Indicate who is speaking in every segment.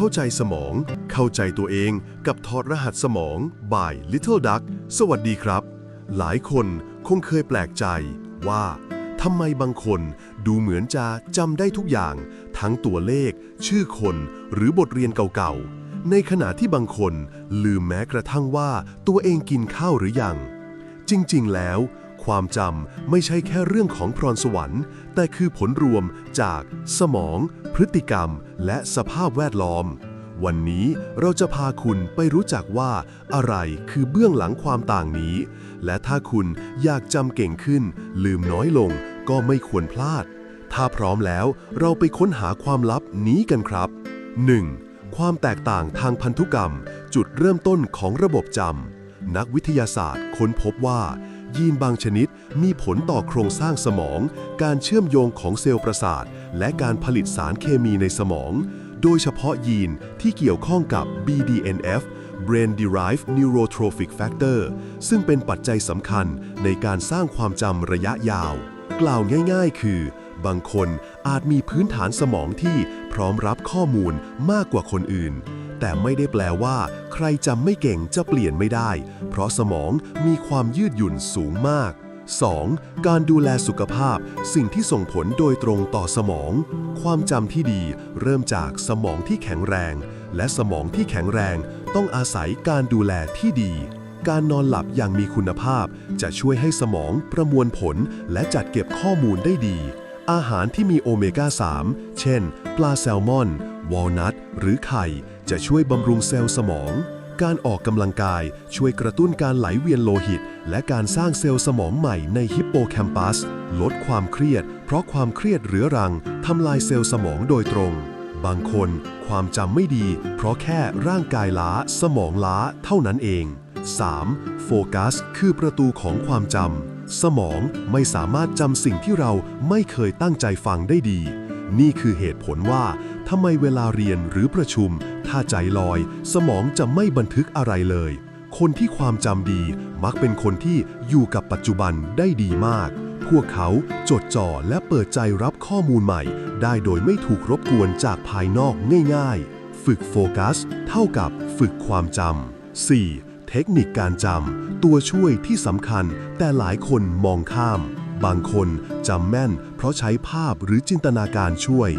Speaker 1: เข้าใจสมอง เข้าใจตัวเองกับถอดรหัสสมอง by Little Duck สวัสดีครับ หลายคนคงเคยแปลกใจว่าทำไมบางคนดูเหมือนจะจำได้ทุกอย่าง ทั้งตัวเลข ชื่อคนหรือบทเรียนเก่าๆ ในขณะที่บางคนลืมแม้กระทั่งว่าตัวเองกินข้าวหรือยัง จริงๆแล้ว ความจำไม่ใช่แค่เรื่องของพรสวรรค์ แต่คือผลรวมจากสมอง พฤติกรรม และสภาพแวดล้อม วันนี้เราจะพาคุณไปรู้จักว่าอะไรคือเบื้องหลังความต่างนี้ และถ้าคุณอยากจำเก่งขึ้น ลืมน้อยลงก็ไม่ควรพลาด ถ้าพร้อมแล้วเราไปค้นหาความลับนี้กันครับ 1. ความแตกต่างทางพันธุกรรม จุดเริ่มต้นของระบบจำนักวิทยาศาสตร์ค้นพบว่า ยีนบางชนิดมีผลต่อโครงสร้างสมอง การเชื่อมโยงของเซลล์ประสาท และการผลิตสารเคมีในสมอง โดยเฉพาะยีนที่เกี่ยวข้องกับ BDNF Brain Derived Neurotrophic Factor ซึ่งเป็นปัจจัยสำคัญในการสร้างความจำระยะยาว กล่าวง่ายๆ คือ บางคนอาจมีพื้นฐานสมองที่พร้อมรับข้อมูลมากกว่าคนอื่น แต่ไม่ได้แปลว่า ใครจำไม่เก่งจะเปลี่ยนไม่ได้ เพราะสมองมีความยืดหยุ่นสูงมาก 2. การดูแลสุขภาพ สิ่งที่ส่งผลโดยตรงต่อสมอง ความจำที่ดีเริ่มจากสมองที่แข็งแรง และสมองที่แข็งแรงต้องอาศัยการดูแลที่ดี การนอนหลับอย่างมีคุณภาพ จะช่วยให้สมองประมวลผลและจัดเก็บข้อมูลได้ดี อาหารที่มีโอเมก้า 3 เช่น ปลาแซลมอน วอลนัท หรือไข่ จะช่วยบำรุงเซลล์สมอง การออกกำลังกายช่วยกระตุ้นการไหลเวียนโลหิต และการสร้างเซลล์สมองใหม่ในฮิปโปแคมปัส ลดความเครียด เพราะความเครียดเรื้อรังทำลายเซลล์สมองโดยตรง บางคนความจำไม่ดี เพราะแค่ร่างกายล้าสมองล้าเท่านั้นเอง 3. โฟกัส คือประตูของความจำสมองไม่สามารถจำสิ่งที่เราไม่เคยตั้งใจฟังได้ดี นี่คือเหตุผลว่าทำไมเวลาเรียนหรือประชุม ถ้าใจลอย สมองจะไม่บันทึกอะไรเลย คนที่ความจำดีมักเป็นคนที่อยู่กับปัจจุบันได้ดีมาก พวกเขาจดจ่อและเปิดใจรับข้อมูลใหม่ ได้โดยไม่ถูกรบกวนจากภายนอกง่าย ๆ ฝึกโฟกัส เท่ากับฝึกความจำ 4. เทคนิคการจำตัวช่วยที่สำคัญแต่หลายคนมองข้าม บางคนจำแม่นเพราะใช้ภาพหรือจินตนาการช่วย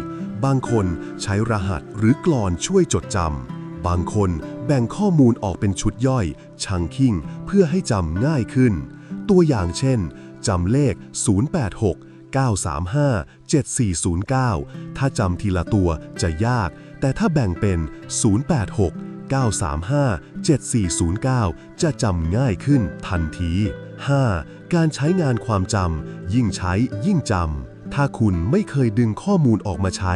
Speaker 1: บางคนใช้รหัสหรือกลอนช่วยจดจำ บางคนแบ่งข้อมูลออกเป็นชุดย่อย ชังคิงเพื่อให้จำง่ายขึ้น ตัวอย่างเช่นจำเลข 086 935 7409 ถ้าจำทีละตัวจะยาก แต่ถ้าแบ่งเป็น 086 935 7409 จะจำง่ายขึ้นทันที 5. การใช้งานความจำยิ่งใช้ยิ่งจำ ถ้าคุณไม่เคยดึงข้อมูลออกมาใช้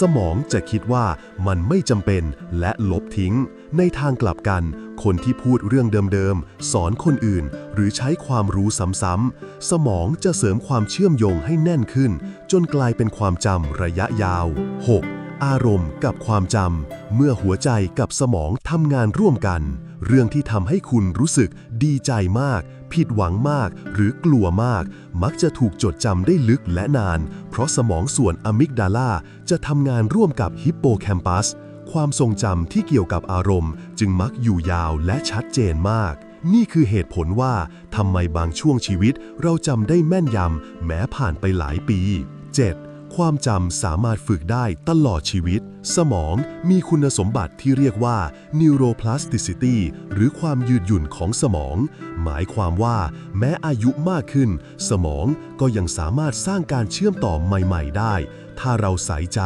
Speaker 1: สมองจะคิดว่ามันไม่จำเป็นและลบทิ้ง ในทางกลับกัน คนที่พูดเรื่องเดิมๆ สอนคนอื่น หรือใช้ความรู้ซ้ำๆ สมองจะเสริมความเชื่อมโยงให้แน่นขึ้น จนกลายเป็นความจำระยะยาว 6. อารมณ์กับความจำ เมื่อหัวใจกับสมองทำงานร่วมกัน เรื่องที่ทำให้คุณรู้สึกดีใจมาก ผิดหวังมาก หรือกลัวมาก มักจะถูกจดจำได้ลึกและนาน เพราะสมองส่วนอะมิกดาลาจะทำงานร่วมกับฮิปโปแคมปัส ความทรงจำที่เกี่ยวกับอารมณ์ จึงมักอยู่ยาวและชัดเจนมาก นี่คือเหตุผลว่าทำไมบางช่วงชีวิตเราจำได้แม่นยำแม้ผ่านไปหลายปี 7. ความจำสามารถฝึกได้ตลอดชีวิต สมองมีคุณสมบัติที่เรียกว่า neuroplasticity หรือความยืดหยุ่นของสมอง หมายความว่าแม้อายุมากขึ้น สมองก็ยังสามารถสร้างการเชื่อมต่อใหม่ ๆ ได้ ถ้าเราใส่ใจ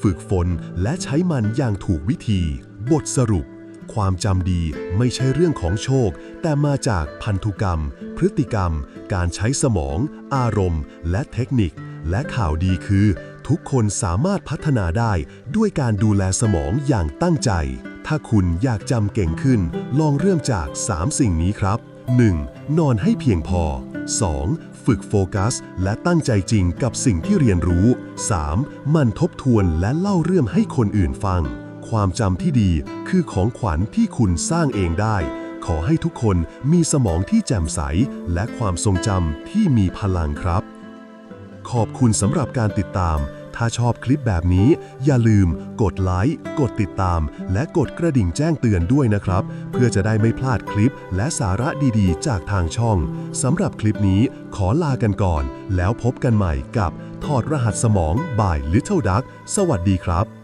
Speaker 1: ฝึกฝน และใช้มันอย่างถูกวิธี บทสรุป ความจำดีไม่ใช่เรื่องของโชค แต่มาจากพันธุกรรม พฤติกรรม การใช้สมอง อารมณ์ และเทคนิค และข่าวดีคือ ทุกคนสามารถพัฒนาได้ด้วยการดูแลสมองอย่างตั้งใจ ถ้าคุณอยากจำเก่งขึ้น ลองเริ่มจาก 3 สิ่งนี้ครับ 1. นอนให้เพียงพอ 2. ฝึกโฟกัส และตั้งใจจริงกับสิ่งที่เรียนรู้ 3. มันทบทวนและเล่าเรื่องให้คนอื่นฟัง ความจำที่ดีคือของขวัญที่คุณสร้างเองได้ ขอให้ทุกคนมีสมองที่แจ่มใส และความทรงจำที่มีพลังครับ ขอบคุณสำหรับการติดตาม ถ้าชอบคลิปแบบนี้ อย่าลืม กดไลค์ กดติดตาม และกดกระดิ่งแจ้งเตือนด้วยนะครับ เพื่อจะได้ไม่พลาดคลิปและสาระดีๆ จากทางช่องสำหรับคลิปนี้ขอลากันก่อน แล้วพบกันใหม่กับถอดรหัสสมอง by Little Duck สวัสดีครับ